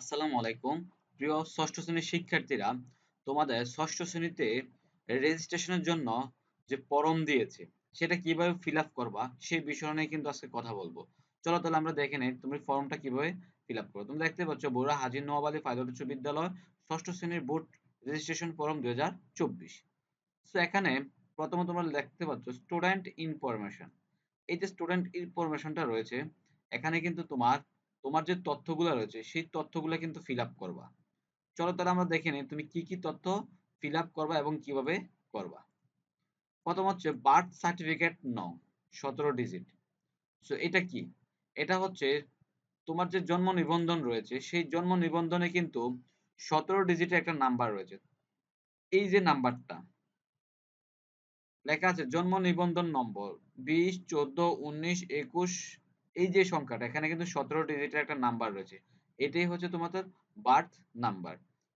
আসসালামু আলাইকুম। প্রিয় ষষ্ঠ শ্রেণির শিক্ষার্থীরা, তোমাদের ষষ্ঠ শ্রেণীতে রেজিস্ট্রেশনের জন্য যে ফর্ম দিয়েছে, সেটা কীভাবে ফিল আপ করবা, সেই বিষয় নিয়ে কিন্তু আজকে কথা বলব। চলো তাহলে আমরা দেখে নেই, তুমি ফর্মটা কীভাবে ফিল আপ করো। তুমি দেখতে পাচ্ছ বড়ুয়া হাজির নওয়াব আলী ফাইল উচ্চ বিদ্যালয়, ষষ্ঠ শ্রেণির বোর্ড রেজিস্ট্রেশন ফর্ম দুই হাজার চব্বিশ। তো এখানে প্রথমে তোমরা দেখতে পাচ্ছ স্টুডেন্ট ইনফরমেশন এই যে স্টুডেন্ট ইনফরমেশনটা রয়েছে, এখানে কিন্তু তোমার তোমার যে তথ্যগুলো রয়েছে, সেই তথ্যগুলো কিন্তু ফিল আপ করবা। চলো তাহলে আমরা দেখে নিই, তুমি কি কি তথ্য ফিল আপ করবা এবং কীভাবে করবা। প্রথম হচ্ছে বার্থ সার্টিফিকেট নং সতেরো ডিজিট সো এটা কি? এটা হচ্ছে তোমার যে জন্ম নিবন্ধন রয়েছে, সেই জন্ম নিবন্ধনে কিন্তু সতেরো ডিজিটের একটা নাম্বার রয়েছে। এই যে নাম্বারটা লেখা আছে জন্ম নিবন্ধন নম্বর, বিশ, চোদ্দ, উনিশ, একুশ এই যে সংখ্যাটা, এখানে কিন্তু সতেরো ডিজিটের একটা নাম্বার রয়েছে। এটাই হচ্ছে তোমাদের বার্থ নাম্বার।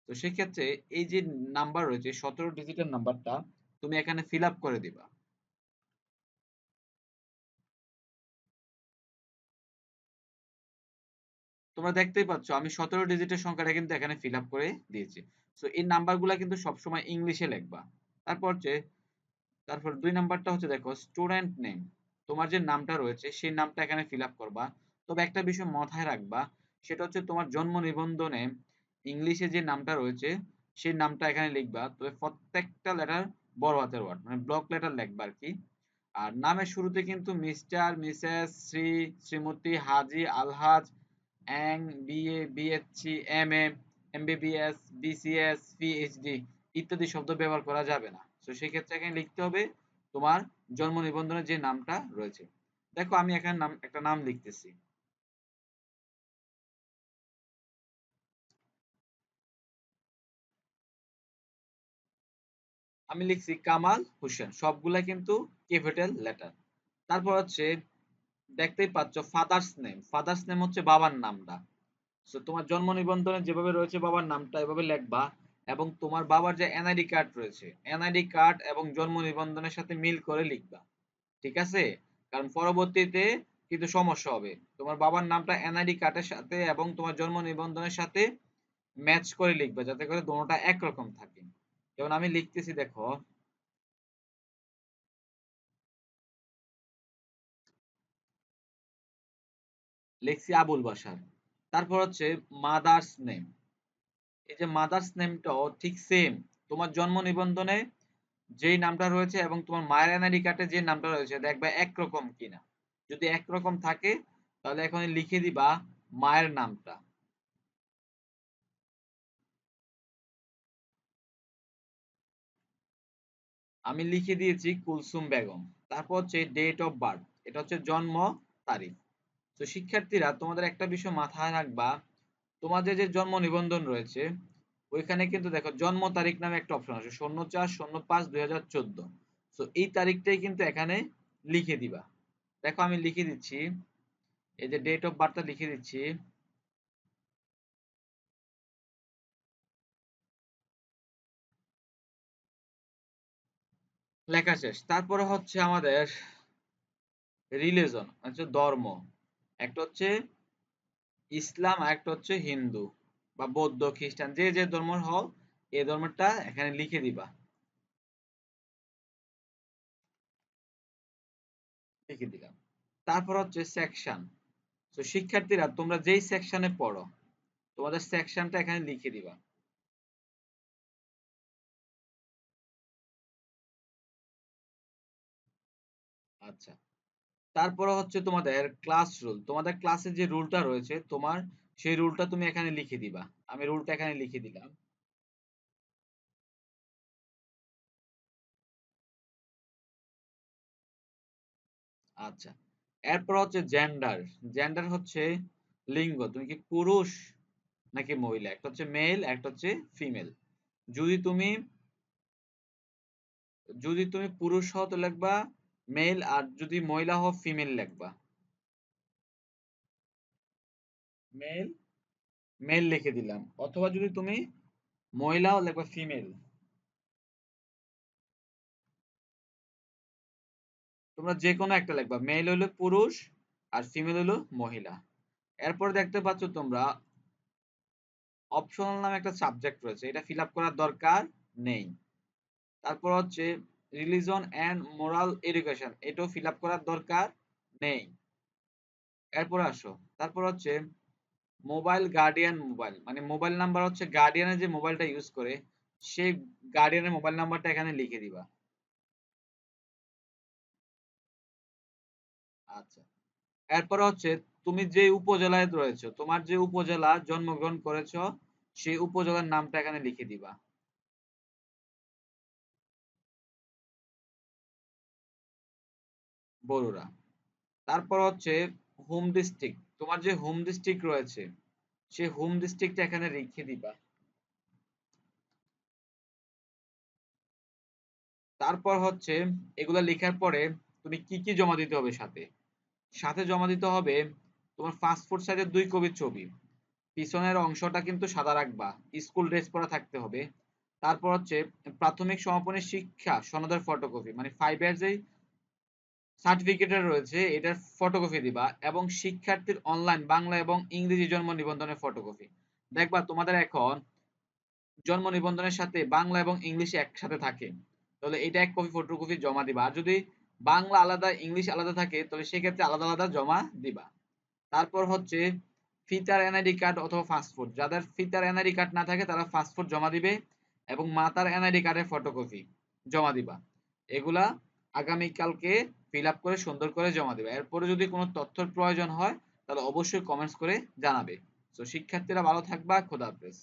তো সেক্ষেত্রে এই যে নাম্বার রয়েছে, সতেরো ডিজিটের নাম্বারটা তুমি এখানে ফিল করে দিবা। তোমরা দেখতেই পাচ্ছ, আমি সতেরো ডিজিটের সংখ্যাটা কিন্তু এখানে ফিল করে দিয়েছি। তো এই নাম্বারগুলো কিন্তু সবসময় ইংলিশে লিখবা। তারপর হচ্ছে তারপর দুই নাম্বারটা হচ্ছে দেখো স্টুডেন্ট নেম তোমার যে নামটা রয়েছে, সেই নামটা এখানে ফিল করবা। তবে একটা বিষয় মাথায় রাখবা, সেটা হচ্ছে তোমার জন্ম নিবন্ধনে ইংলিশে যে নামটা রয়েছে, সেই নামটা এখানে লিখবা। তবে প্রত্যেকটা লেটার বড় হাতের ওয়ার্ড মানে ব্লক লেটার লিখবা আর কি আর নামের শুরুতে কিন্তু মিস্টার মিসেস শ্রী, শ্রীমতী, হাজি, আলহাজ, এং, BA BSc M, A MBBS BCS PhD ইত্যাদি শব্দ ব্যবহার করা যাবে না। তো সেক্ষেত্রে এখানে লিখতে হবে তোমার জন্ম নিবন্ধনের যে নামটা রয়েছে। দেখো আমি এখানে নাম, একটা নাম লিখতেছি। আমি লিখছি কামাল হোসেন। সবগুলা কিন্তু ক্যাপিটাল লেটার তারপর হচ্ছে, দেখতেই পাচ্ছ ফাদার্স নেম ফাদার্স নেম হচ্ছে বাবার নামটা। তোমার জন্ম নিবন্ধনে যেভাবে রয়েছে বাবার নামটা এভাবে লিখবা। এবং তোমার বাবার যে এনআইডি কার্ড রয়েছে এনআইডি কার্ড এবং জন্ম নিবন্ধনের সাথে মিল করে লিখবা, ঠিক আছে? কারণ পরবর্তীতে কিন্তু সমস্যা হবে। তোমার বাবার নামটা এনআইডি কার্ডের সাথে এবং তোমার জন্ম নিবন্ধনের সাথে ম্যাচ করে লিখবা, যাতে করে দুটোটা একরকম থাকে। যেমন আমি লিখতেছি, দেখো। লিখছি আবুল বাসার তারপর হচ্ছে মাদার্স নেম এই যে মাদার্স নেমটাও ঠিক সেম তোমার জন্ম নিবন্ধনে যেই নামটা রয়েছে এবং তোমার মায়ের এনআইডি কার্ডে যে নামটা রয়েছে দেখবে একরকম কিনা। যদি একরকম থাকে, তাহলে এখন লিখে দিবা মায়ের নামটা। আমি লিখে দিয়েছি কুলসুম বেগম। তারপর হচ্ছে ডেট অফ বার্থ এটা হচ্ছে জন্ম তারিখ। তো শিক্ষার্থীরা, তোমাদের একটা বিষয় মাথায় রাখবা তোমাদের যে জন্ম নিবন্ধন রয়েছে, ওইখানে কিন্তু দেখো জন্ম তারিখ নামে একটা অপশন আছে, শূন্য চার, শূন্য পাঁচ, দুই হাজার চোদ্দ। তো এই তারিখটাই কিন্তু এখানে লিখে দিবা। দেখো আমি লিখে দিচ্ছি, এই যে ডেট অফ বার্থটা লিখে দিচ্ছি। লেখা শেষ। তারপরে হচ্ছে আমাদের রিলিজন হচ্ছে ধর্ম। একটা হচ্ছে ইসলাম একটা হচ্ছে হিন্দু বা বৌদ্ধ, খ্রিস্টান, যে যে ধর্ম হও এই ধর্মটা এখানে লিখে দিবা। লিখে দিলাম। তারপর হচ্ছে সেকশন তো শিক্ষার্থীরা, তোমরা যেই সেকশনে পড়ো, তোমাদের সেকশনটা এখানে লিখে দিবা। আচ্ছা। তারপরে হচ্ছে তোমাদের ক্লাস রুল তোমাদের ক্লাসে যে রুলটা রয়েছে, তোমার সেই রুলটা তুমি এখানে লিখে দিবা। আমি রুলটা এখানে লিখে দিলাম। আচ্ছা এরপর হচ্ছে জেন্ডার জেন্ডার হচ্ছে লিঙ্গ, তুমি কি পুরুষ নাকি মহিলা? একটা হচ্ছে মেল একটা হচ্ছে ফিমেল যদি তুমি যদি তুমি পুরুষ হও তো লিখবা মেল আর যদি মহিলা হও ফিমেল লিখবা। মেল মেল লিখে দিলাম। অথবা যদি তুমি মহিলাও লিখবা ফিমেল তোমরা যে কোনো একটা লিখবা। মেল হলো পুরুষ আর ফিমেল হলো মহিলা। এরপর দেখতে পাচ্ছ তোমরা অপশনাল নামে একটা সাবজেক্ট রয়েছে। এটা ফিল করার দরকার নেই। তারপর হচ্ছে রিলিজন অ্যান্ড মোরাল এডুকেশন এটাও ফিল আপ করার দরকার নেই। এরপর আসো, তারপর হচ্ছে মোবাইল গার্ডিয়ান মোবাইল মানে মোবাইল নাম্বার হচ্ছে গার্ডিয়ানের যে মোবাইলটা ইউজ করে, সেই গার্ডিয়ানের মোবাইল নাম্বারটা এখানে লিখে দিবা। আচ্ছা এরপর হচ্ছে তুমি যে উপজেলায় রয়েছো, তোমার যে উপজেলা জন্মগ্রহণ করেছ, সেই উপজেলার নামটা এখানে লিখে দিবা। বড়ুরা। তারপর হচ্ছে হোম ডিস্ট্রিক্ট তোমার যে হোম ডিস্ট্রিক্ট রয়েছে সেই হোম ডিস্ট্রিক্টটা এখানে রেখে দিবা। তারপর হচ্ছে এগুলা লেখার পরে তুমি কি কি জমা দিতে হবে সাথে? সাথে জমা দিতে হবে তোমার পাসপোর্ট সাইজের দুই কপি ছবি। পিছনের অংশটা কিন্তু সাদা রাখবা স্কুল ড্রেস পরা থাকতে হবে। তারপর হচ্ছে প্রাথমিক সমাপনী শিক্ষা, সনদের ফটোকপি মানে ফাইভ এর যেই সার্টিফিকেটের রয়েছে, এটার ফটোকপি দিবা এবং শিক্ষার্থীর অনলাইন বাংলা এবং ইংরেজি জন্ম নিবন্ধনের ফটোকপি দেখবা তোমাদের এখন জন্ম নিবন্ধনের সাথে বাংলা এবং ইংলিশ একসাথে থাকে। তাহলে এটা এক কপি ফটোকপি জমা দিবা। আর যদি বাংলা আলাদা, ইংলিশ আলাদা থাকে, তাহলে সেক্ষেত্রে আলাদা আলাদা জমা দিবা। তারপর হচ্ছে ফিতার এনআইডি কার্ড অথবা পাসপোর্ট যাদের ফিতার এনআইডি কার্ড না থাকে, তারা পাসপোর্ট জমা দিবে এবং মাতার এনআইডি কার্ডের ফটোকপি জমা দিবা। এগুলা আগামীকালকে ফিল আপ করে সুন্দর করে জমা দেবে। এরপরে যদি কোনো তথ্যর প্রয়োজন হয়, তাহলে অবশ্যই কমেন্টস করে জানাবে। তো শিক্ষার্থীরা ভালো থাকবা, খোদা হাফেজ।